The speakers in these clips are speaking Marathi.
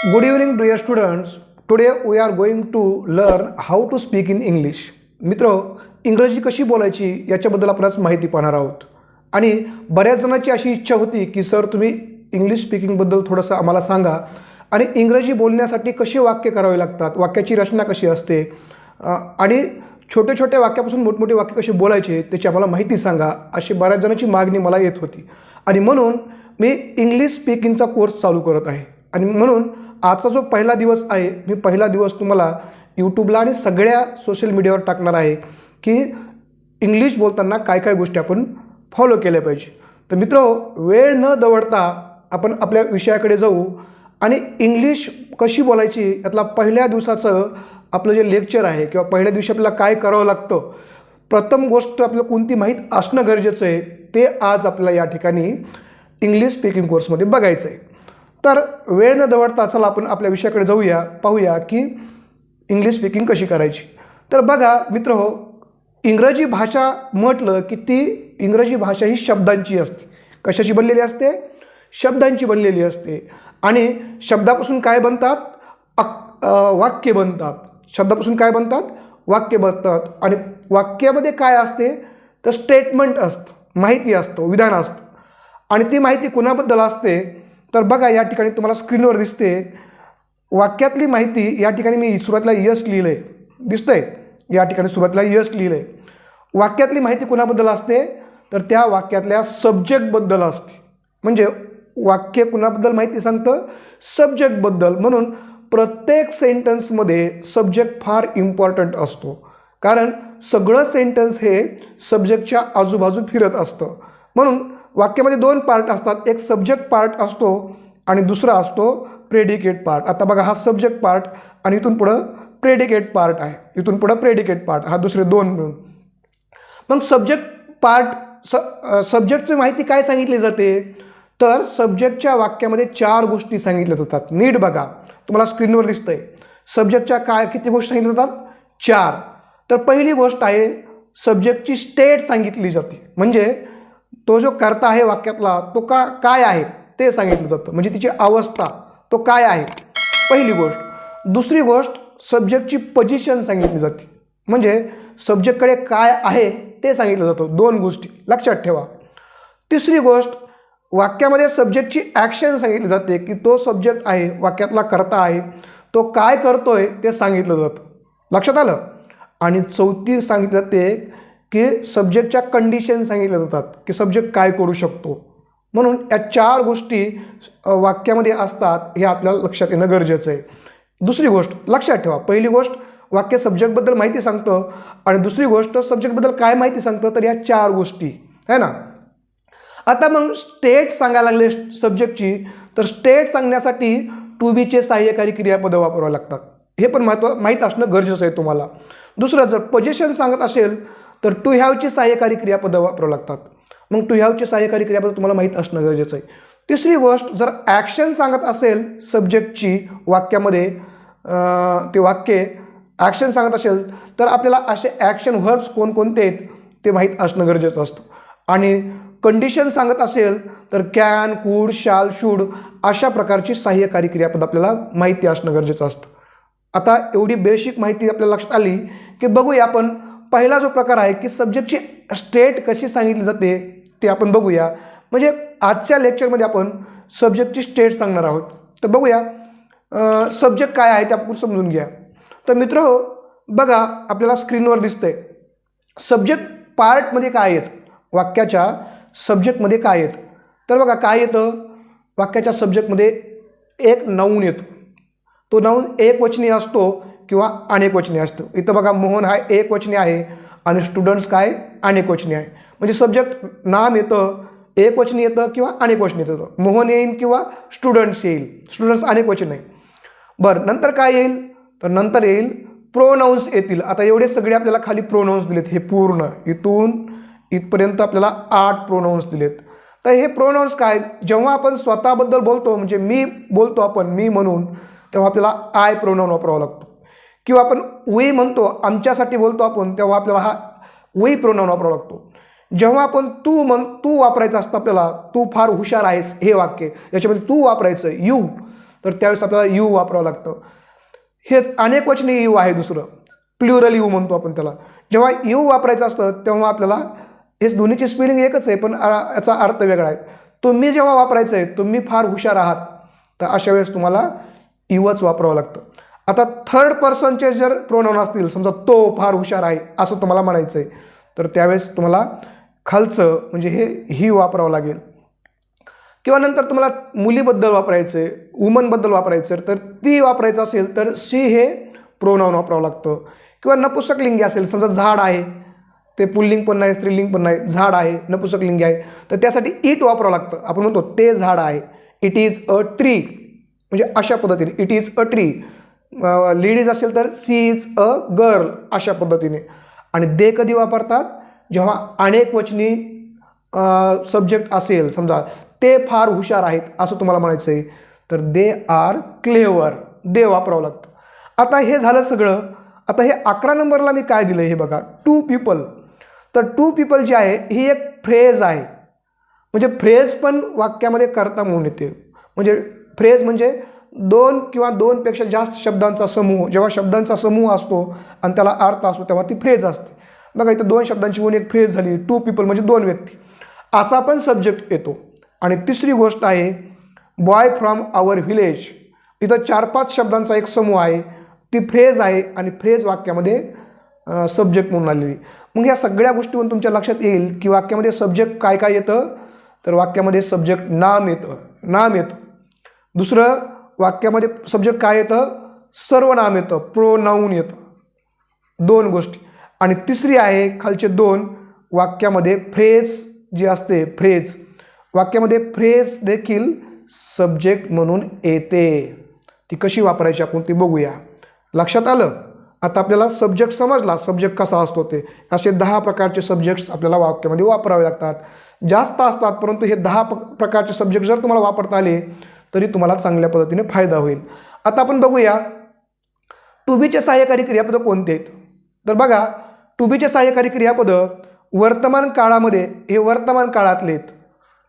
Good evening, dear students. Today we are going to learn how to speak in English. मित्र इंग्रजी कशी बोलायची याच्याबद्दल आपण आज माहिती पाहणार आहोत आणि बऱ्याच जणांची अशी इच्छा होती की सर तुम्ही इंग्लिश स्पीकिंगबद्दल थोडंसं आम्हाला सांगा आणि इंग्रजी बोलण्यासाठी कशी वाक्य करावे लागतात वाक्याची रचना कशी असते आणि छोटे छोट्या वाक्यापासून मोठमोठे वाक्य कसे बोलायचे त्याची आम्हाला माहिती सांगा अशी बऱ्याच जणांची मागणी मला येत होती आणि म्हणून मी इंग्लिश स्पीकिंगचा कोर्स चालू करत आहे आणि म्हणून आजचा जो पहिला दिवस आहे मी पहिला दिवस तुम्हाला यूट्यूबला आणि सगळ्या सोशल मीडियावर टाकणार आहे की इंग्लिश बोलताना काय काय गोष्टी आपण फॉलो केल्या पाहिजे. तर मित्र वेळ न दवडता आपण आपल्या विषयाकडे जाऊ आणि इंग्लिश कशी बोलायची यातला पहिल्या दिवसाचं आपलं जे लेक्चर आहे किंवा पहिल्या दिवशी आपल्याला काय करावं लागतं प्रथम गोष्ट आपल्याला कोणती माहीत असणं गरजेचं आहे ते आज आपल्याला या ठिकाणी इंग्लिश स्पीकिंग कोर्समध्ये बघायचं आहे तर वेळ न दवडता चला आपण आपल्या विषयाकडे जाऊया पाहूया की इंग्लिश स्पीकिंग कशी करायची. तर बघा मित्र हो इंग्रजी भाषा म्हटलं की ती इंग्रजी भाषा ही शब्दांची असते. कशाची बनलेली असते? शब्दांची बनलेली असते. आणि शब्दापासून काय बनतात? अक वाक्य बनतात. शब्दापासून काय बनतात? वाक्य बनतात. आणि वाक्यामध्ये काय असते? तर स्टेटमेंट असतं माहिती असतं विधान असतं. आणि ती माहिती कुणाबद्दल असते? तर बघा या ठिकाणी तुम्हाला स्क्रीनवर दिसते. वाक्यातली माहिती या ठिकाणी मी सुरुवातीला यश लिहिलं आहे दिसतंय? या ठिकाणी सुरुवातीला यश लिहिलं आहे वाक्यातली माहिती कुणाबद्दल असते? तर त्या वाक्यातल्या सब्जेक्टबद्दल असते. म्हणजे वाक्य कुणाबद्दल माहिती सांगतं? सब्जेक्टबद्दल म्हणून प्रत्येक सेंटन्समध्ये सब्जेक्ट फार इम्पॉर्टंट असतो. कारण सगळं सेंटन्स हे सब्जेक्टच्या आजूबाजू फिरत असतं. म्हणून वाक्यामध्ये दोन पार्ट असतात. एक सब्जेक्ट पार्ट असतो आणि दुसरा असतो प्रेडिकेट पार्ट आता बघा हा सब्जेक्ट पार्ट आणि इथून पुढं प्रेडिकेट पार्ट आहे. इथून पुढं प्रेडिकेट पार्ट हा दुसरे दोन मिळून. मग सब्जेक्ट पार्ट स सब्जेक्टची माहिती काय सांगितली जाते? तर सब्जेक्टच्या वाक्यामध्ये चार गोष्टी सांगितल्या जातात. नीट बघा. तुम्हाला स्क्रीनवर दिसतंय. सब्जेक्टच्या काय किती गोष्टी सांगितल्या जातात? चार. तर पहिली गोष्ट आहे सब्जेक्टची स्टेट सांगितली जाते. म्हणजे तो जो करता आहे वाक्यातला तो का काय आहे ते सांगितलं जातं. म्हणजे तिची अवस्था तो काय आहे? पहिली गोष्ट. दुसरी गोष्ट सब्जेक्टची पोजिशन सांगितली जाते. म्हणजे सब्जेक्टकडे काय आहे ते सांगितलं जातं. दोन गोष्टी. लक्षात ठेवा. तिसरी गोष्ट वाक्यामध्ये सब्जेक्टची ॲक्शन सांगितली जाते की तो सब्जेक्ट आहे वाक्यातला करता आहे तो काय करतोय ते सांगितलं जातं. लक्षात आलं? आणि चौथी सांगितलं जाते की सब्जेक्टच्या कंडिशन सांगितल्या जातात की सब्जेक्ट काय करू शकतो. म्हणून या चार गोष्टी वाक्यामध्ये असतात हे आपल्याला लक्षात येणं गरजेचं आहे. दुसरी गोष्ट लक्षात ठेवा. पहिली गोष्ट वाक्य सब्जेक्टबद्दल माहिती सांगतं आणि दुसरी गोष्ट सब्जेक्टबद्दल काय माहिती सांगतं तर या चार गोष्टी. है ना? आता मग स्टेट सांगायला लागले सब्जेक्टची तर स्टेट सांगण्यासाठी टू बीचे सहाय्यकारी क्रियापदं वापरावं लागतात. हे पण महत्त्व माहीत असणं गरजेचं आहे तुम्हाला. दुसरं जर पजेशन सांगत असेल तर टू हॅवची सहाय्यकारी क्रियापदं वापरावं लागतात. मग टू हॅवची सहाय्यकारी क्रियापद तुम्हाला माहीत असणं गरजेचं आहे. तिसरी गोष्ट जर ॲक्शन सांगत असेल सब्जेक्टची वाक्यामध्ये ते वाक्य ॲक्शन सांगत असेल तर आपल्याला असे ॲक्शन व्हर्ब्स कोणकोणते आहेत ते माहीत असणं गरजेचं असतं. आणि कंडिशन सांगत असेल तर कॅन कूड शाल शूड अशा प्रकारची सहाय्यकारी क्रियापद आपल्याला माहिती असणं गरजेचं असतं. आता एवढी बेसिक माहिती आपल्याला लक्षात आली की बघूया आपण पहिला जो प्रकार आहे की सब्जेक्टची स्टेट कशी सांगितली जाते ते आपण बघूया. म्हणजे आजच्या लेक्चरमध्ये आपण सब्जेक्टची स्टेट सांगणार आहोत. तर बघूया. सब्जेक्ट काय आहे ते आपण समजून घ्या तर मित्र हो, बघा आपल्याला स्क्रीनवर दिसतंय. सब्जेक्ट पार्टमध्ये काय आहेत? वाक्याच्या सब्जेक्टमध्ये काय आहेत? तर बघा काय येतं? वाक्याच्या सब्जेक्टमध्ये एक नाऊन येतो. तो नाऊन एक वचनी असतो किंवा अनेक वचनी असतो. इथं बघा मोहन हा एकवचनी आहे आणि स्टुडंट्स काय? अनेकवचनी आहे. म्हणजे सब्जेक्ट नाम येतं एकवचनी येतं किंवा अनेकवचनी येतं. मोहन येईल किंवा स्टुडंट्स येईल. स्टुडंट्स अनेक वचन आहे. बरं नंतर काय येईल? तर नंतर येईल प्रोनाऊन्स येतील. आता एवढे सगळे आपल्याला खाली प्रोनाऊन्स दिलेत. हे पूर्ण. इथून इथपर्यंत आपल्याला आठ प्रोनाऊन्स दिलेत. तर हे प्रोनाऊन्स काय? जेव्हा आपण स्वतःबद्दल बोलतो म्हणजे मी बोलतो आपण मी म्हणून तेव्हा आपल्याला आय प्रोनाऊन वापरावा लागतो. किंवा आपण वे म्हणतो आमच्यासाठी बोलतो आपण तेव्हा आपल्याला हा वे प्रोनाऊन वापरावा लागतो. जेव्हा आपण तू म्हण तू वापरायचं असतं आपल्याला तू फार हुशार आहेस हे वाक्य याच्यामध्ये तू वापरायचं यू तर त्यावेळेस आपल्याला यू वापरावं लागतं. हे अनेक वचने यू आहे दुसरं. प्ल्युरल यू म्हणतो आपण त्याला. जेव्हा यू वापरायचं असतं तेव्हा आपल्याला हे दोन्हीची स्पेलिंग एकच आहे पण याचा अर्थ वेगळा आहे. तुम्ही जेव्हा वापरायचं आहे तुम्ही फार हुशार आहात तर अशा वेळेस तुम्हाला युवच वापरावं लागतं. आता थर्ड पर्सनचे जर प्रोनाऊन असतील समजा तो फार हुशार आहे असं तुम्हाला म्हणायचं आहे तर त्यावेळेस तुम्हाला खालचं म्हणजे हे ही वापरावं लागेल. किंवा नंतर तुम्हाला मुलीबद्दल वापरायचं आहे वुमनबद्दल वापरायचं तर ती वापरायचं असेल तर सी हे प्रोनाऊन वापरावं लागतं. किंवा नपुसकलिंगी असेल समजा झाड आहे ते पुल्लिंग पण नाही स्त्रीलिंग पण नाही झाड आहे नपुसकलिंगी आहे तर त्यासाठी इट वापरावं लागतं. आपण म्हणतो ते झाड आहे इट इज अ ट्री म्हणजे अशा पद्धतीने it is a tree ladies असेल तर सी इज अ गर्ल अशा पद्धतीने. आणि दे कधी वापरतात? जेव्हा अनेक वचनी सब्जेक्ट असेल समजा ते फार हुशार आहेत असं तुम्हाला म्हणायचं आहे तर दे आर क्लेवर दे वापरावं लागतं आता हे झालं सगळं. आता हे अकरा नंबरला मी काय दिलं हे बघा. टू पीपल तर टू पीपल जे आहे ही एक फ्रेज आहे. म्हणजे फ्रेज पण वाक्यामध्ये करता म्हणून येते. म्हणजे फ्रेज म्हणजे दोन किंवा दोनपेक्षा जास्त शब्दांचा समूह जेव्हा शब्दांचा समूह असतो आणि त्याला अर्थ असतो तेव्हा ती फ्रेज असते. बघा इथं दोन शब्दांची म्हणून एक फ्रेज झाली टू पीपल म्हणजे दोन व्यक्ती. असा पण सब्जेक्ट येतो. आणि तिसरी गोष्ट आहे बॉय फ्रॉम आवर व्हिलेज इथं चार पाच शब्दांचा एक समूह आहे ती फ्रेज आहे आणि फ्रेज वाक्यामध्ये सब्जेक्ट म्हणून आलेली. मग ह्या सगळ्या गोष्टीवरून तुमच्या लक्षात येईल की वाक्यामध्ये सब्जेक्ट काय काय येतं? तर वाक्यामध्ये सब्जेक्ट नाम येतं. नाम येतं. दुसरं वाक्यामध्ये सब्जेक्ट काय येतं? सर्वनाम येतं. प्रोनाऊन येतं. दोन गोष्टी. आणि तिसरी आहे खालचे दोन वाक्यामध्ये फ्रेज जी असते फ्रेज वाक्यामध्ये फ्रेज देखील सब्जेक्ट म्हणून येते. ती कशी वापरायची आपण ती बघूया. लक्षात आलं? आता आपल्याला सब्जेक्ट समजला. सब्जेक्ट कसा असतो ते. असे दहा प्रकारचे सब्जेक्ट्स आपल्याला वाक्यामध्ये वापरावे लागतात. जास्त असतात परंतु हे दहा प प्रकारचे सब्जेक्ट जर तुम्हाला वापरता आले तरी तुम्हाला चांगल्या पद्धतीने फायदा होईल. आता आपण बघूया टू बीचे सहाय्यकारी क्रियापदं कोणते आहेत? तर बघा टू बीचे सहाय्यकारी क्रियापदं वर्तमान काळामध्ये हे वर्तमान काळातले आहेत.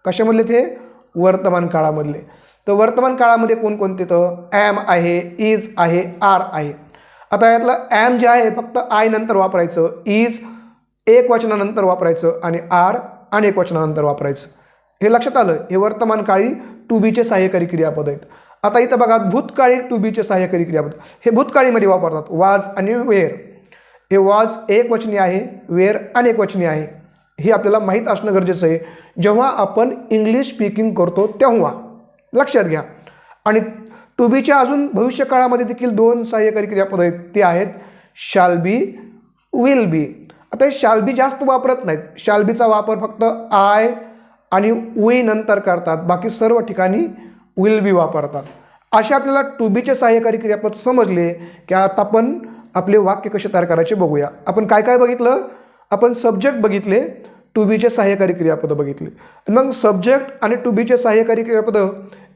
कशामधले ते? वर्तमान काळामधले. तर वर्तमान काळामध्ये कोणकोणते तर ॲम आहे इज आहे आर आहे. आता यातलं ॲम जे आहे फक्त आय नंतर वापरायचं. इज एक वचनानंतर वापरायचं आणि आर अनेक वचनानंतर वापरायचं. हे लक्षात आलं? हे वर्तमान काळी टू बीचे सहाय्यकारी क्रियापद आहेत. आता इथं बघा भूतकाळी टू बीचे सहाय्यकारी क्रियापद. हे भूतकाळीमध्ये वापरतात वाज आणि वेअर हे वाज एक वचनी आहे वेअर अनेक वचनी आहे. हे आपल्याला माहीत असणं गरजेचं आहे. जेव्हा आपण इंग्लिश स्पीकिंग करतो तेव्हा. लक्षात घ्या. आणि टू बीच्या अजून भविष्यकाळामध्ये देखील दोन सहाय्यकारी क्रियापद आहेत. ते आहेत शाल बी विल बी आता हे शाल बी जास्त वापरत नाहीत. शाल बीचा वापर फक्त आय आणि वे नंतर करतात. बाकी सर्व ठिकाणी विल बी वापरतात. असे आपल्याला टू बीचे सहाय्यकारी क्रियापद समजले की आता आपण आपले वाक्य कसे तयार करायचे बघूया. आपण काय काय बघितलं? आपण सब्जेक्ट बघितले टू बीचे सहाय्यकारी क्रियापदं बघितले. मग सब्जेक्ट आणि टू बीचे सहाय्यकारी क्रियापदं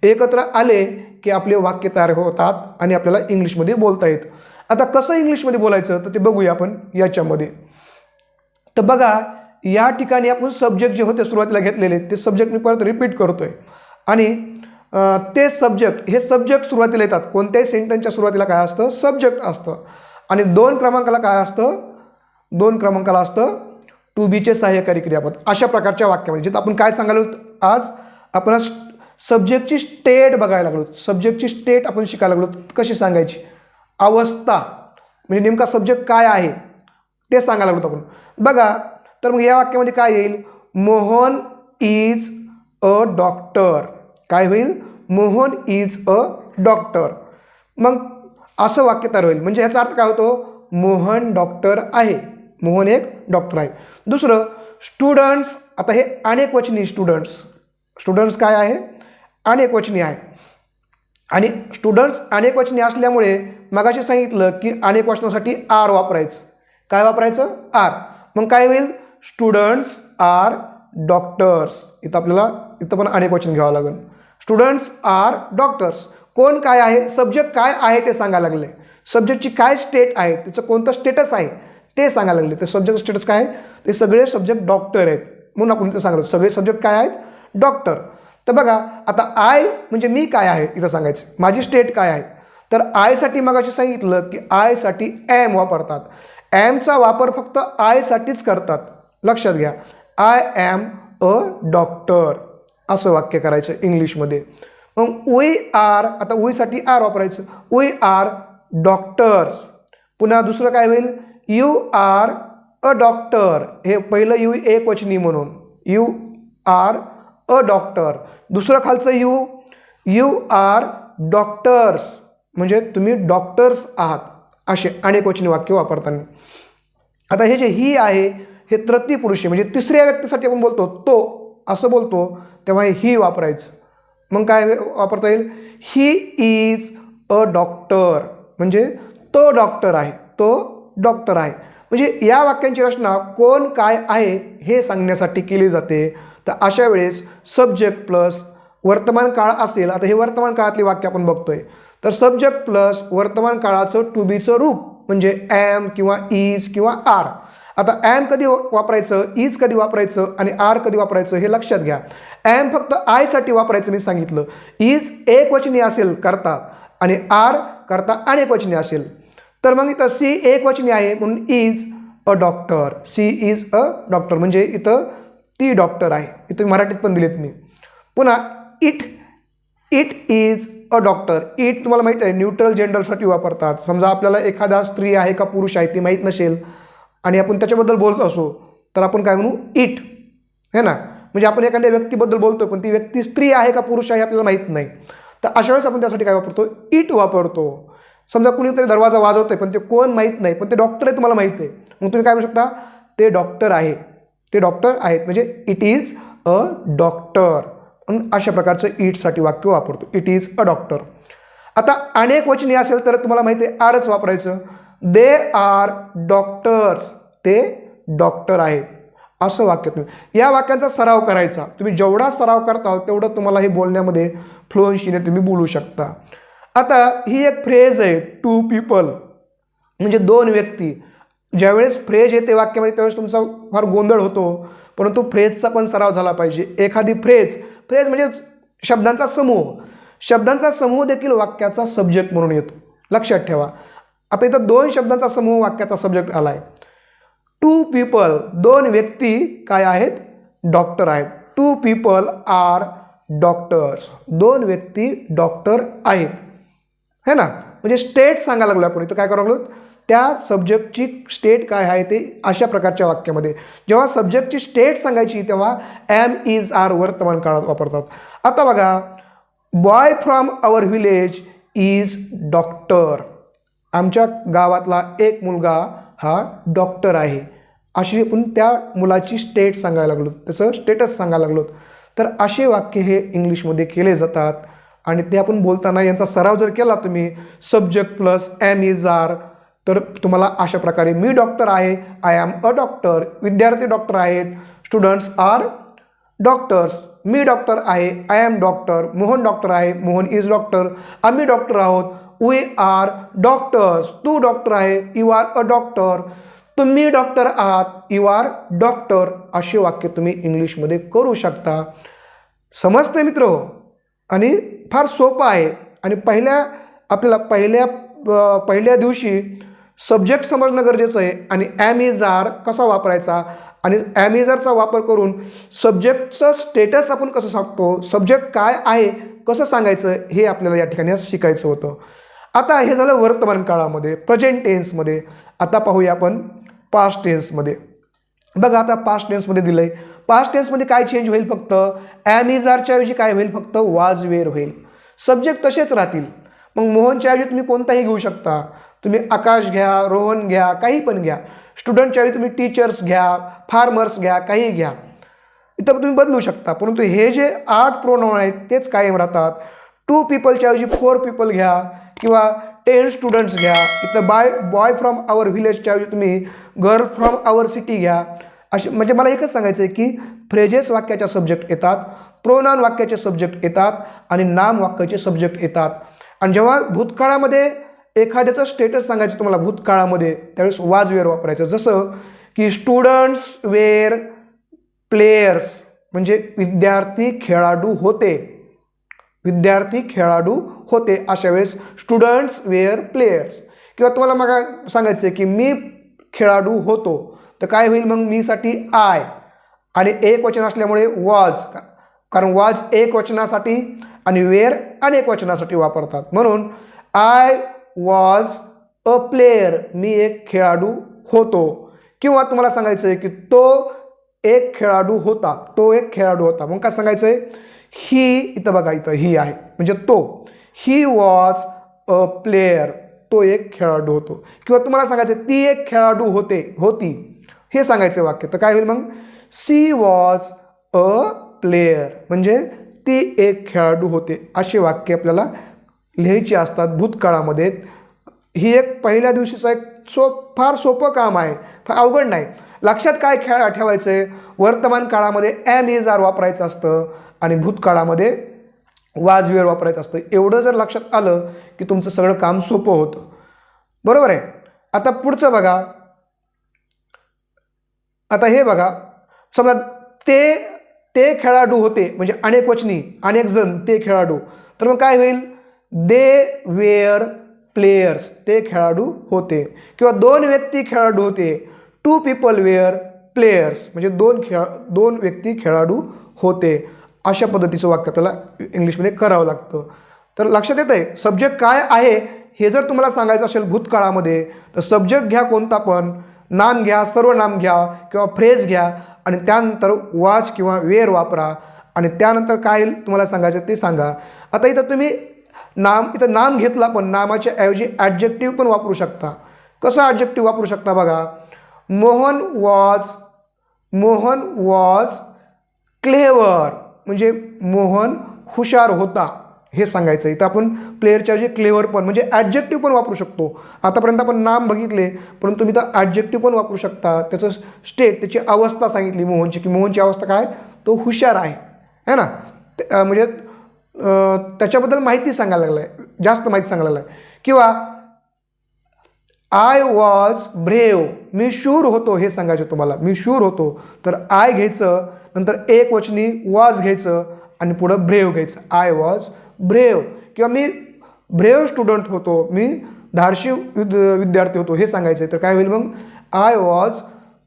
एकत्र आले की आपले वाक्य तयार होतात आणि आपल्याला इंग्लिशमध्ये बोलता येतं. आता कसं इंग्लिशमध्ये बोलायचं? तर ते बघूया आपण याच्यामध्ये. तर बघा या ठिकाणी आपण सब्जेक्ट जे होते सुरुवातीला घेतलेले ते सब्जेक्ट मी परत रिपीट करतोय. आणि ते सब्जेक्ट हे सब्जेक्ट सुरुवातीला येतात. कोणत्याही सेंटेन्सच्या सुरुवातीला काय असतं? सब्जेक्ट असतं. आणि दोन क्रमांकाला काय असतं? दोन क्रमांकाला असतं टू बीचे सहाय्यकारी क्रियापद. अशा प्रकारच्या वाक्यामध्ये जिथं आपण काय सांगायला आज आपण सब्जेक्टची स्टेट बघायला लागलो. सब्जेक्टची स्टेट आपण शिकायला लागलो. कशी सांगायची? अवस्था. म्हणजे नेमका सब्जेक्ट काय आहे? ते सांगायला लागलो आपण. बघा तर मग या वाक्यामध्ये काय येईल? मोहन इज अ डॉक्टर काय होईल? मोहन इज अ डॉक्टर मग असं वाक्य तयार होईल. म्हणजे याचा अर्थ काय होतो? मोहन डॉक्टर आहे. मोहन एक डॉक्टर आहे. दुसरं स्टुडंट्स आता हे अनेक वचनी स्टुडंट्स स्टुडंट्स काय आहे? अनेक वचनी आहे. आणि स्टुडंट्स अनेक वचनी असल्यामुळे मगाशी सांगितलं की अनेक वचनासाठी आर वापरायचं. काय वापरायचं? आर मग काय होईल? स्टुडंट्स आर डॉक्टर्स इथं आपल्याला इथं पण अनेक वचन घ्यावं लागेल. स्टुडंट्स आर डॉक्टर्स कोण काय आहे? सब्जेक्ट काय आहे ते सांगायला लागले. सब्जेक्टची काय स्टेट आहे? त्याचं कोणतं स्टेटस आहे? ते सांगायला लागले. ते सब्जेक्ट स्टेटस काय आहे? ते सगळे सब्जेक्ट डॉक्टर आहेत. म्हणून आपण इथं सांगतो सगळे सब्जेक्ट काय आहेत? डॉक्टर तर बघा आता आय म्हणजे मी काय आहे? इथं सांगायचं. माझी स्टेट काय आहे? तर आयसाठी मग सांगितलं की आयसाठी ॲम वापरतात. ॲमचा वापर फक्त आयसाठीच करतात. लक्षात घ्या. आय ॲम अ डॉक्टर असं वाक्य करायचं इंग्लिशमध्ये. मग वी आर आता वीसाठी आर वापरायचं. वी आर डॉक्टर्स पुन्हा दुसरं काय होईल? यू आर अ डॉक्टर हे पहिलं यू एक वचनी म्हणून. यू आर अ डॉक्टर दुसरं खालचं यू यू आर डॉक्टर्स म्हणजे तुम्ही डॉक्टर्स आहात. असे अनेक वचनी वाक्य वापरताना. आता हे जे ही आहे हे तृतीय पुरुषी म्हणजे तिसऱ्या व्यक्तीसाठी आपण बोलतो तो असं बोलतो तेव्हा ही वापरायचं. मग काय वापरता येईल? ही इज अ डॉक्टर म्हणजे तो डॉक्टर आहे तो डॉक्टर आहे. म्हणजे या वाक्यांची रचना कोण काय आहे हे सांगण्यासाठी केली जाते. तर अशा वेळेस सब्जेक्ट प्लस वर्तमान काळ असेल आता हे वर्तमान काळातली वाक्य आपण बघतोय. तर सब्जेक्ट प्लस वर्तमान काळाचं टू बीचं रूप म्हणजे ॲम किंवा इज किंवा आर आता ॲम कधी वापरायचं? इज कधी वापरायचं? आणि आर कधी वापरायचं? हे लक्षात घ्या. ॲम फक्त आयसाठी वापरायचं मी सांगितलं. इज एक वचनी असेल करता आणि आर करता अनेक वचनी असेल. तर मग इथं सी एक वचनी आहे म्हणून is a doctor. She is a doctor. म्हणजे इथं ती डॉक्टर आहे. इथं मराठीत पण दिलेत मी. पुन्हा it it is a doctor. It तुम्हाला माहीत आहे न्यूट्रल जेंडरसाठी वापरतात. समजा आपल्याला एखादा स्त्री आहे का पुरुष आहे ती माहीत नसेल. आणि आपण त्याच्याबद्दल बोलत असो तर आपण काय म्हणू? इट है ना? म्हणजे आपण एखाद्या व्यक्तीबद्दल बोलतो पण ती व्यक्ती स्त्री आहे का पुरुष आहे आपल्याला माहीत नाही. तर अशा वेळेस आपण त्यासाठी काय वापरतो? इट वापरतो. समजा कुणीतरी दरवाजा वाजवतोय पण ते कोण माहीत नाही पण ते डॉक्टर आहे तुम्हाला माहीत आहे. मग तुम्ही काय म्हणू शकता? ते डॉक्टर आहे. ते डॉक्टर आहेत. म्हणजे इट इज अ डॉक्टर अशा प्रकारचं इटसाठी वाक्य वापरतो. इट इज अ डॉक्टर आता अनेक वचनी असेल तर तुम्हाला माहिती आहे आरच वापरायचं. दे आर डॉक्टर्स ते डॉक्टर आहेत. असं वाक्य तुम्ही या वाक्यांचा सराव करायचा. तुम्ही जेवढा सराव करताल तेवढं तुम्हाला हे बोलण्यामध्ये फ्लुएन्शीने तुम्ही बोलू शकता. आता ही एक फ्रेज आहे टू पीपल म्हणजे दोन व्यक्ती. ज्यावेळेस फ्रेज येते वाक्यामध्ये त्यावेळेस तुमचा फार गोंधळ होतो. परंतु फ्रेजचा पण सराव झाला पाहिजे. एखादी फ्रेज फ्रेज म्हणजे शब्दांचा समूह. शब्दांचा समूह देखील वाक्याचा सब्जेक्ट म्हणून येतो. लक्षात ठेवा. आता इथं दोन शब्दांचा समूह वाक्याचा सब्जेक्ट आला आहे टू पीपल दोन व्यक्ती काय आहेत? डॉक्टर आहेत. टू पीपल आर डॉक्टर्स दोन व्यक्ती डॉक्टर आहेत. है ना? म्हणजे स्टेट सांगायला लागलो आपण. इथं काय करावं लागलो त्या सब्जेक्टची स्टेट काय आहे ते अशा प्रकारच्या वाक्यामध्ये. जेव्हा सब्जेक्टची स्टेट सांगायची तेव्हा ॲम इज आर वर्तमान काळात वापरतात. आता बघा boy from our village is doctor आमच्या गावातला एक मुलगा हा डॉक्टर आहे. अशी आपण त्या मुलाची स्टेट सांगायला लागलो. त्याचं स्टेटस सांगायला लागलो. तर असे वाक्य हे इंग्लिशमध्ये केले जातात. आणि ते आपण बोलताना यांचा सराव जर केला तुम्ही subject plus am is are तर तुम्हाला अशा प्रकारे मी डॉक्टर आहे आय ॲम अ डॉक्टर विद्यार्थी डॉक्टर आहेत स्टुडंट्स आर डॉक्टर्स मी डॉक्टर आहे I am doctor Mohan doctor आहे मोहन इज डॉक्टर आम्ही डॉक्टर आहोत वी आर डॉक्टर्स तू डॉक्टर आहे यू आर अ डॉक्टर तुम्ही डॉक्टर आहात यू आर डॉक्टर असे वाक्य तुम्ही इंग्लिशमध्ये करू शकता. समजते मित्र? आणि फार सोपं आहे. आणि पहिल्या आपल्याला पहिल्या पहिल्या दिवशी सब्जेक्ट समजणं गरजेचं आहे. आणि ॲमेझार कसा वापरायचा? आणि ॲमेझारचा वापर करून सब्जेक्टचं स्टेटस आपण कसं सांगतो? सब्जेक्ट काय आहे? कसं सांगायचं? हे आपल्याला या ठिकाणी शिकायचं होतं. आता हे झालं वर्तमान काळामध्ये प्रेझेंट टेन्समध्ये आता पाहूया आपण पास्ट टेन्समध्ये बघा आता पास्ट टेन्समध्ये दिलं आहे पास्ट टेन्समध्ये काय चेंज होईल फक्त? ॲमेझारच्या ऐवजी काय होईल फक्त? वाजवेर होईल. सब्जेक्ट तसेच राहतील. मग मोहनच्या ऐवजी तुम्ही कोणताही घेऊ शकता. तुम्ही आकाश घ्या रोहन घ्या काही पण घ्या. स्टुडंटच्या ऐवजी तुम्ही टीचर्स घ्या फार्मर्स घ्या काही घ्या. इथं तुम्ही बदलू शकता. परंतु हे जे आठ प्रोनाउन आहेत तेच कायम राहतात. टू पीपलच्या ऐवजी फोर पीपल घ्या किंवा टेन स्टुडंट्स घ्या. इथं बाय बॉय फ्रॉम आवर व्हिलेजच्या ऐवजी तुम्ही गर्ल फ्रॉम आवर सिटी घ्या. असे म्हणजे मला एकच सांगायचं आहे की फ्रेजेस वाक्याच्या सब्जेक्ट येतात प्रोनान वाक्याचे सब्जेक्ट येतात आणि नाम वाक्याचे सब्जेक्ट येतात. आणि जेव्हा भूतकाळामध्ये एखाद्याचं स्टेटस सांगायचं तुम्हाला भूतकाळामध्ये त्यावेळेस वाजवेअर वापरायचं. जसं की स्टुडंट्स वेअर प्लेयर्स म्हणजे विद्यार्थी खेळाडू होते. विद्यार्थी खेळाडू होते अशा वेळेस स्टुडंट्स वेअर प्लेयर्स किंवा तुम्हाला मग सांगायचं आहे की मी खेळाडू होतो तर काय होईल मग मीसाठी आय आणि एक वचन असल्यामुळे वॉज कारण वॉज एक वचनासाठी आणि वेअर अनेक वचनासाठी वापरतात. म्हणून आय वॉज अ प्लेयर मी एक खेळाडू होतो. किंवा तुम्हाला सांगायचं आहे की तो एक खेळाडू होता तो एक खेळाडू होता. मग काय सांगायचं आहे ही इथं बघा इथं ही आहे. म्हणजे तो ही वॉज अ प्लेयर तो एक खेळाडू होतो. किंवा तुम्हाला सांगायचं ती एक खेळाडू होते होती. हे सांगायचं वाक्य. तर काय होईल मग? सी वॉज अ प्लेयर म्हणजे ती एक खेळाडू होते. असे वाक्य आपल्याला लिहायची असतात भूतकाळामध्ये. ही एक पहिल्या दिवशीचं एक सो फार सोपं काम आहे. फार अवघड नाही. लक्षात काय खेळ ठेवायचं आहे वर्तमान काळामध्ये ॲम इज आर वापरायचं असतं. आणि भूतकाळामध्ये वाजवेळ वापरायचं असतं. एवढं जर लक्षात आलं की तुमचं सगळं काम सोपं होतं. बरोबर आहे? आता पुढचं बघा. आता हे बघा. समजा ते ते खेळाडू होते म्हणजे अनेक वचनी अनेक जण ते खेळाडू. तर मग काय होईल? दे वेअर प्लेयर्स ते खेळाडू होते. किंवा दोन व्यक्ती खेळाडू होते. टू पीपल वेअर प्लेयर्स म्हणजे दोन खेळा दोन व्यक्ती खेळाडू होते. अशा पद्धतीचं वाक्य आपल्याला इंग्लिशमध्ये करावं लागतं. तर लक्षात येतं आहे सब्जेक्ट काय आहे हे जर तुम्हाला सांगायचं असेल भूतकाळामध्ये तर सब्जेक्ट घ्या कोणता पण नाम घ्या सर्व नाम घ्या किंवा फ्रेज घ्या आणि त्यानंतर वाच किंवा वेअर वापरा आणि त्यानंतर काय तुम्हाला सांगायचं ते सांगा. आता इथं तुम्ही नाम इथं नाम घेतला पण नामाच्या ऐवजी ॲडजेक्टिव्ह पण वापरू शकता. कसं ॲडजेक्टिव्ह वापरू शकता बघा? Mohan was Mohan was clever म्हणजे मोहन हुशार होता हे सांगायचं. इथं आपण प्लेअरच्या जे क्लेवर पण म्हणजे ॲडजेक्टिव्ह पण वापरू शकतो. आतापर्यंत आपण नाम बघितले परंतु तुम्ही तर ॲडजेक्टिव्ह पण वापरू शकता. त्याचं स्टेट त्याची अवस्था सांगितली मोहनची की मोहनची अवस्था काय? तो हुशार आहे. है ना? म्हणजे त्याच्याबद्दल माहिती सांगायला लागलाय. जास्त माहिती सांगायला लागलाय. किंवा आय वॉज ब्रेव मी शूर होतो हे सांगायचं तुम्हाला. मी शूर होतो. तर आय घ्यायचं नंतर एक वचनी वॉज घ्यायचं आणि पुढं ब्रेव घ्यायचं. आय वॉज ब्रेव किंवा मी ब्रेव स्टुडंट होतो. मी धाडशी विद विद्यार्थी होतो. हे सांगायचं तर काय होईल मग? आय वॉज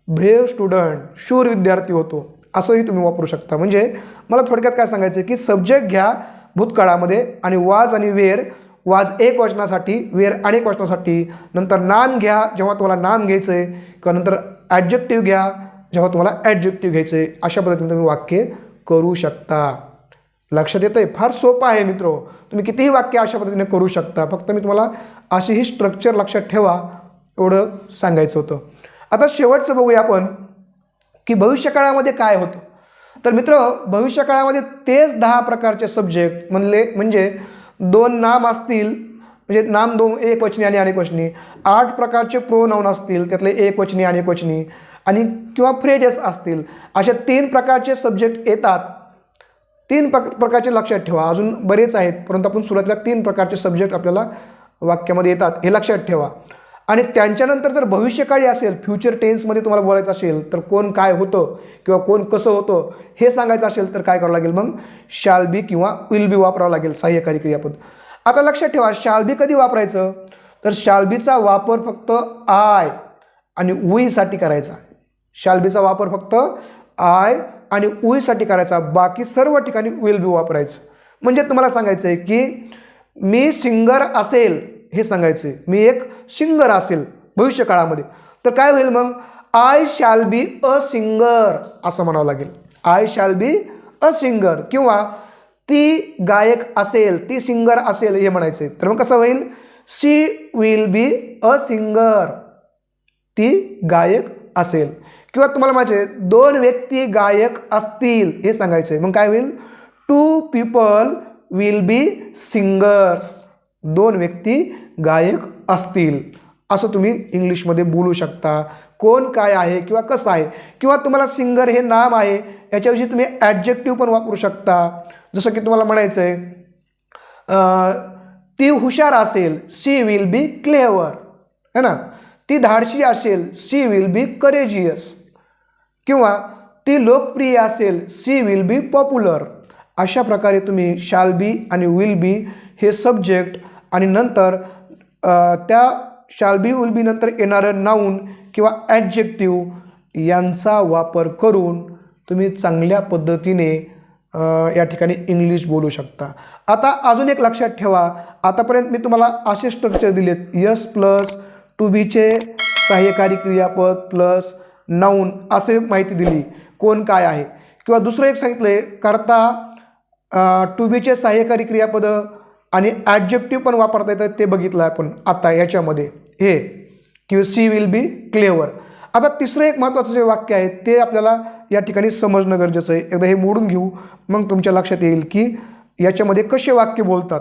ब्रेव स्टुडंट शूर विद्यार्थी होतो. असंही तुम्ही वापरू शकता. म्हणजे मला थोडक्यात काय सांगायचं आहे की सब्जेक्ट घ्या भूतकाळामध्ये आणि वाज आणि वेर वाज एक वचनासाठी वेर अनेक वचनासाठी नंतर नाम घ्या जेव्हा तुम्हाला नाम घ्यायचं आहे किंवा नंतर ॲडजेक्टिव्ह घ्या जेव्हा तुम्हाला ॲडजेक्टिव्ह घ्यायचं आहे अशा पद्धतीने तुम्ही वाक्य करू शकता. लक्षात येतं आहे फार सोपं आहे मित्र. तुम्ही कितीही वाक्य अशा पद्धतीने करू शकता. फक्त मी तुम्हाला अशी ही स्ट्रक्चर लक्षात ठेवा एवढं सांगायचं होतं. आता शेवटचं बघूया आपण की भविष्यकाळामध्ये काय होतं? तर मित्र भविष्यकाळामध्ये तेच दहा प्रकारचे सब्जेक्ट म्हणले म्हणजे दोन नाम असतील म्हणजे नाम दोन एक वचनी आणि अनेक वचनी. आठ प्रकारचे प्रो नाऊन असतील त्यातले एक वचनी अनेक वचनी. आणि किंवा फ्रेजेस असतील अशा तीन प्रकारचे सब्जेक्ट येतात. तीन प्रक प्रकारचे लक्षात ठेवा. अजून बरेच आहेत परंतु आपण सुरुवातीला तीन प्रकारचे सब्जेक्ट आपल्याला वाक्यामध्ये येतात हे लक्षात ठेवा. आणि त्यांच्यानंतर जर भविष्यकाळी असेल फ्युचर टेन्समध्ये तुम्हाला बोलायचं असेल तर कोण काय होतं किंवा कोण कसं होतं हे सांगायचं असेल तर काय करावं लागेल मग? शाल बी किंवा विल बी वापरावं लागेल सहाय्यकारी क्रियापद आता लक्षात ठेवा शाल बी कधी वापरायचं? तर शालबीचा वापर फक्त आय आणि उईसाठी करायचा. शालबीचा वापर फक्त आय आणि उईसाठी करायचा. बाकी सर्व ठिकाणी विल बी वापरायचं. म्हणजे तुम्हाला सांगायचं आहे की मी सिंगर असेल हे सांगायचं. आहे मी एक सिंगर असेल भविष्यकाळामध्ये. तर काय होईल मग? I shall be a singer असं म्हणावं लागेल. I shall be a singer किंवा ती गायक असेल ती सिंगर असेल हे म्हणायचं. आहे तर मग कसं होईल? She will be a singer ती गायक असेल. किंवा तुम्हाला माहिती आहे दोन व्यक्ती गायक असतील हे सांगायचं. आहे मग काय होईल? Two people will be singers दोन व्यक्ती गायक असतील. असं तुम्ही इंग्लिशमध्ये बोलू शकता. कोण काय आहे किंवा कसं आहे किंवा तुम्हाला सिंगर हे नाम आहे याच्याऐवजी तुम्ही ॲडजेक्टिव्ह पण वापरू शकता. जसं की तुम्हाला म्हणायचं आहे ती हुशार असेल सी विल बी क्लेवर है ना? ती धाडशी असेल सी विल बी करेजियस किंवा ती लोकप्रिय असेल सी विल बी पॉप्युलर अशा प्रकारे तुम्ही शाल बी आणि विल बी हे सब्जेक्ट आणि नंतर त्या शालबी उल्बीनंतर येणारं नाऊन किंवा ॲडजेक्टिव्ह यांचा वापर करून तुम्ही चांगल्या पद्धतीने या ठिकाणी इंग्लिश बोलू शकता. आता अजून एक लक्षात ठेवा. आतापर्यंत मी तुम्हाला असे स्ट्रक्चर दिलेत. यस प्लस टू बीचे सहाय्यकारी क्रियापद प्लस नाऊन असे माहिती दिली. कोण काय आहे? किंवा दुसरं एक सांगितलं आहे करता टू बीचे सहाय्यकारी क्रियापदं आणि ॲडजेक्टिव्ह पण वापरता येतात ते बघितलं आपण आता याच्यामध्ये. हे किंवा सी विल बी क्लेवर आता तिसरं एक महत्त्वाचं जे वाक्य आहे ते आपल्याला या ठिकाणी समजणं गरजेचं आहे. एकदा हे मोडून घेऊ मग तुमच्या लक्षात येईल की याच्यामध्ये कसे वाक्य बोलतात.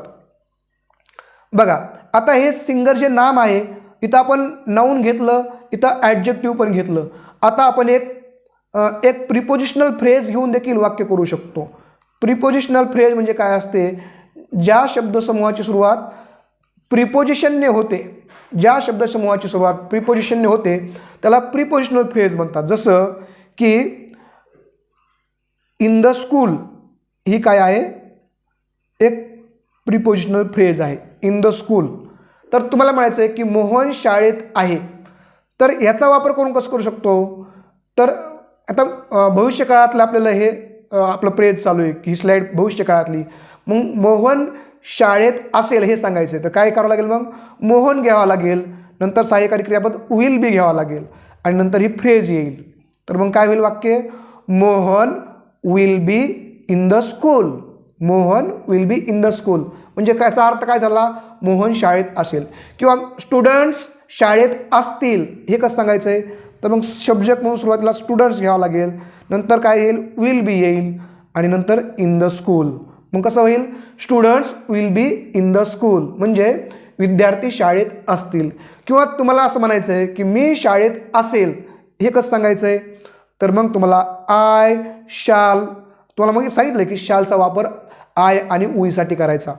बघा आता हे सिंगर जे नाम आहे इथं आपण नाऊन घेतलं इथं ॲडजेक्टिव्ह पण घेतलं. आता आपण एक एक प्रिपोजिशनल फ्रेज घेऊन देखील वाक्य करू शकतो. प्रिपोजिशनल फ्रेज म्हणजे काय असते? ज्या शब्दसमूहाची सुरुवात प्रिपोजिशनने होते ज्या शब्दसमूहाची सुरुवात प्रिपोजिशनने होते त्याला प्रिपोजिशनल फ्रेज म्हणतात. जसं की इन द स्कूल ही काय आहे? एक प्रिपोजिशनल फ्रेज आहे. इन द स्कूल तर तुम्हाला म्हणायचं आहे की मोहन शाळेत आहे. तर याचा वापर करून कसं करू शकतो? तर आता भविष्यकाळातलं आपल्याला हे आपलं प्रेज चालू आहे. की ही स्लाईड भविष्यकाळातली. मग मोहन शाळेत असेल हे सांगायचं आहे तर काय करावं लागेल मग? मोहन घ्यावा लागेल. नंतर सहाय्यकारी क्रियापद विल बी घ्यावा लागेल. आणि नंतर ही फ्रेज येईल. तर मग काय होईल वाक्य? Mohan will be in the school Mohan will be in the school म्हणजे त्याचा अर्थ काय झाला? मोहन शाळेत असेल. किंवा स्टुडंट्स शाळेत असतील. हे कसं सांगायचं आहे तर मग सब्जेक्ट म्हणून सुरुवातीला स्टुडंट्स घ्यावं लागेल. नंतर काय येईल? विल बी येईल. आणि नंतर इन द स्कूल मग कसं होईल? Students will be in the school म्हणजे विद्यार्थी शाळेत असतील. किंवा तुम्हाला असं म्हणायचं आहे की मी शाळेत असेल हे कसं सांगायचं आहे तर मग तुम्हाला आय शाल तुम्हाला मग सांगितलं की शालचा वापर आय आणि उईसाठी करायचा.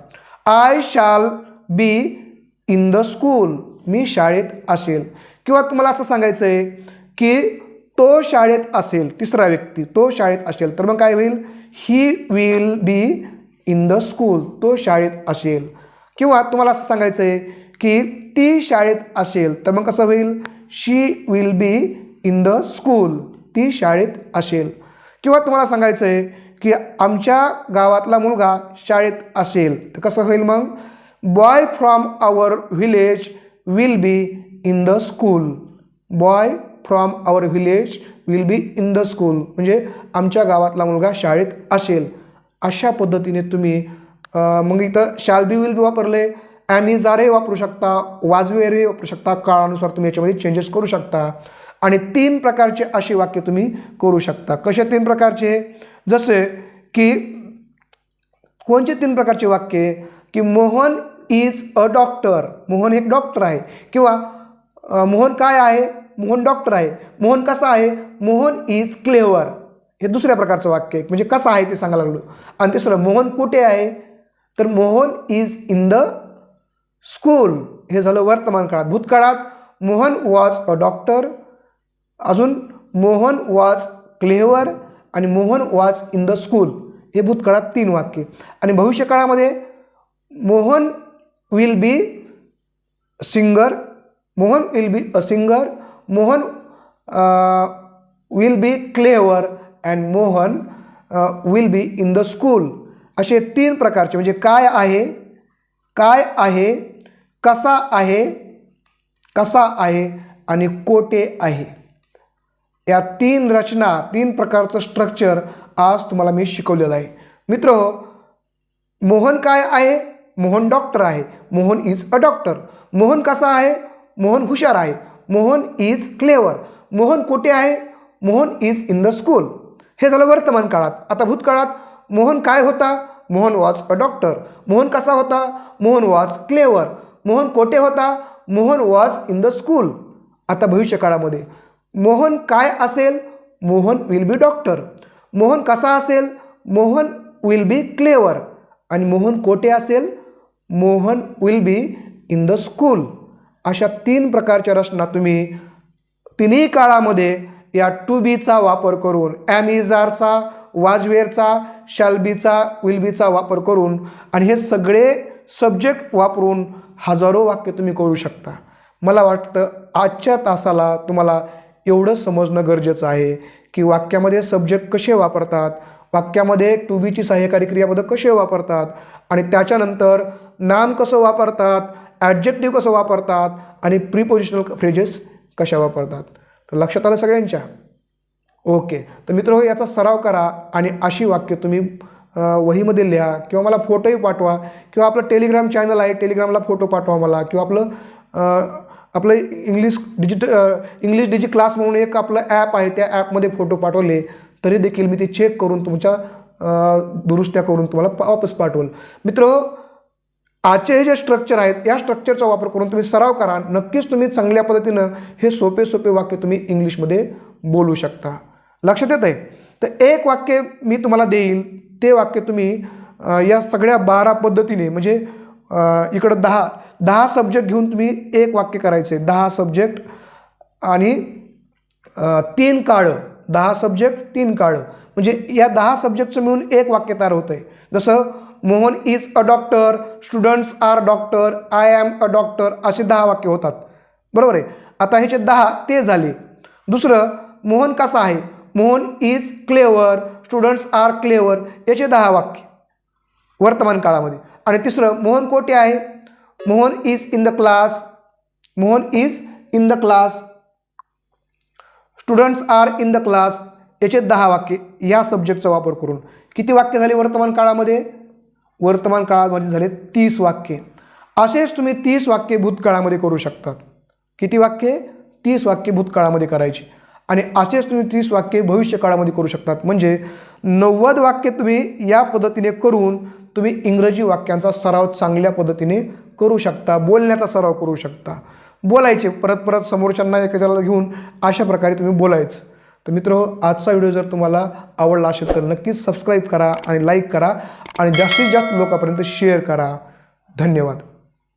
I shall be in the school मी शाळेत असेल. किंवा तुम्हाला असं सांगायचं आहे की तो शाळेत असेल तिसरा व्यक्ती तो शाळेत असेल तर मग काय होईल? He will be in the school तो शाळेत असेल. किंवा तुम्हाला असं सांगायचं आहे की ती शाळेत असेल तर मग कसं होईल? She will be in the school ती शाळेत असेल. किंवा तुम्हाला सांगायचं आहे की आमच्या गावातला मुलगा शाळेत असेल तर कसं होईल मग? Boy from our village will be in the school boy from our village will be in the school म्हणजे आमच्या गावातला मुलगा शाळेत असेल. अशा पद्धतीने तुम्ही मग इथं शाल बी विल बी वापरले ॲमिजारे वापरू शकता वाजवेरे वापरू शकता काळानुसार तुम्ही याच्यामध्ये चेंजेस करू शकता. आणि तीन प्रकारचे असे वाक्य तुम्ही करू शकता. कसे तीन प्रकारचे? जसे की कोणचे तीन प्रकारचे वाक्य? की Mohan is a doctor Mohan एक डॉक्टर आहे. किंवा मोहन काय आहे? मोहन डॉक्टर आहे. मोहन कसा आहे? मोहन इज क्लेवर हे दुसऱ्या प्रकारचं वाक्य आहे म्हणजे कसं आहे ते सांगायला लागलो. आणि तिसरं मोहन कुठे आहे? तर Mohan is in the school हे झालं वर्तमान काळात. भूतकाळात मोहन वॉज अ डॉक्टर अजून मोहन वॉज क्लेवर आणि Mohan was in the school हे भूतकाळात तीन वाक्य. आणि भविष्यकाळामध्ये Mohan will be singer Mohan will be a singer Mohan will be clever and Mohan will be in the school असे तीन प्रकारचे म्हणजे काय आहे काय आहे कसा आहे कसा आहे आणि कोटे आहे. या तीन रचना तीन प्रकारचं स्ट्रक्चर आज तुम्हाला मी शिकवलेलं आहे. मित्र मोहन काय आहे? मोहन डॉक्टर आहे. Mohan is a doctor Mohan कसा आहे? मोहन हुशार आहे. मोहन इज क्लेवर मोहन कुठे आहे? Mohan is in the school हे झालं वर्तमान काळात. आता भूतकाळात मोहन काय होता? Mohan was a doctor Mohan कसा होता? मोहन वॉज क्लेवर मोहन कोठे होता? Mohan was in the school आता भविष्यकाळामध्ये. मोहन काय असेल? Mohan will be doctor Mohan कसा असेल? मोहन विल बी क्लेवर आणि मोहन कोठे असेल? Mohan will be in the school अशा तीन प्रकारच्या रचना तुम्ही तिन्ही काळामध्ये या टू बीचा वापर करून ॲम इजारचा वाजवेअरचा शॅल बीचा विल बीचा वापर करून आणि हे सगळे सब्जेक्ट वापरून हजारो वाक्य तुम्ही करू शकता. मला वाटतं आजच्या तासाला तुम्हाला एवढं समजणं गरजेचं आहे की वाक्यामध्ये सब्जेक्ट कसे वापरतात वाक्यामध्ये टू बीची सहाय्यकारी क्रियापदं कसे वापरतात आणि त्याच्यानंतर नाम कसं वापरतात ॲडजेक्टिव्ह कसं वापरतात आणि प्रिपोजिशनल फ्रेजेस कशा वापरतात. तर लक्षात आलं सगळ्यांच्या? ओके. तर मित्र हो याचा सराव करा आणि अशी वाक्य तुम्ही वहीमध्ये लिहा किंवा मला फोटोही पाठवा किंवा आपलं टेलिग्राम चॅनल आहे टेलिग्रामला फोटो पाठवा मला किंवा आपलं आपलं English digit English digit class म्हणून एक आपलं ॲप आहे त्या ॲपमध्ये फोटो पाठवले तरी देखील मी ते चेक करून तुमच्या दुरुस्त्या करून तुम्हाला वापस पाठवल. मित्र आजचे हे जे स्ट्रक्चर आहेत या स्ट्रक्चरचा वापर करून तुम्ही सराव करा. नक्कीच तुम्ही चांगल्या पद्धतीनं हे सोपे सोपे वाक्य तुम्ही इंग्लिशमध्ये बोलू शकता. लक्षात येत आहे तर एक वाक्य मी तुम्हाला देईल. ते वाक्य तुम्ही या सगळ्या बारा पद्धतीने म्हणजे इकडं दहा दहा सब्जेक्ट घेऊन तुम्ही एक वाक्य करायचे दहा सब्जेक्ट आणि तीन काळं. दहा सब्जेक्ट तीन काळं. म्हणजे या दहा सब्जेक्टचं मिळून एक वाक्य तयार होतं आहे जसं Mohan is a doctor students are doctor I am a doctor असे दहा वाक्य होतात. बरोबर आहे? आता ह्याचे दहा ते झाले. दुसरं मोहन कसा आहे? Mohan is clever students are clever याचे दहा वाक्य. वर्तमान काळामध्ये. आणि तिसरं मोहन कोठे आहे? Mohan is in the class Mohan is in the class students are in the class याचे दहा वाक्य या सब्जेक्टचा वापर करून. किती वाक्य झाले वर्तमान काळामध्ये? वर्तमान काळामध्ये झाले तीस वाक्ये. असेच तुम्ही तीस वाक्ये भूतकाळामध्ये करू शकतात किती वाक्ये? तीस वाक्ये भूतकाळामध्ये करायची. आणि असेच तुम्ही तीस वाक्ये भविष्यकाळामध्ये करू शकतात. म्हणजे नव्वद वाक्य तुम्ही या पद्धतीने करून तुम्ही इंग्रजी वाक्यांचा सराव चांगल्या पद्धतीने करू शकता. बोलण्याचा सराव करू शकता. बोलायचे परत परत समोरच्यांना एखाद्याला घेऊन अशा प्रकारे तुम्ही बोलायचं. तर मित्र आजचा व्हिडिओ जर तुम्हाला आवडला असेल तर नक्कीच सबस्क्राईब करा आणि लाईक करा आणि जास्तीत जास्त लोकांपर्यंत शेअर करा. धन्यवाद.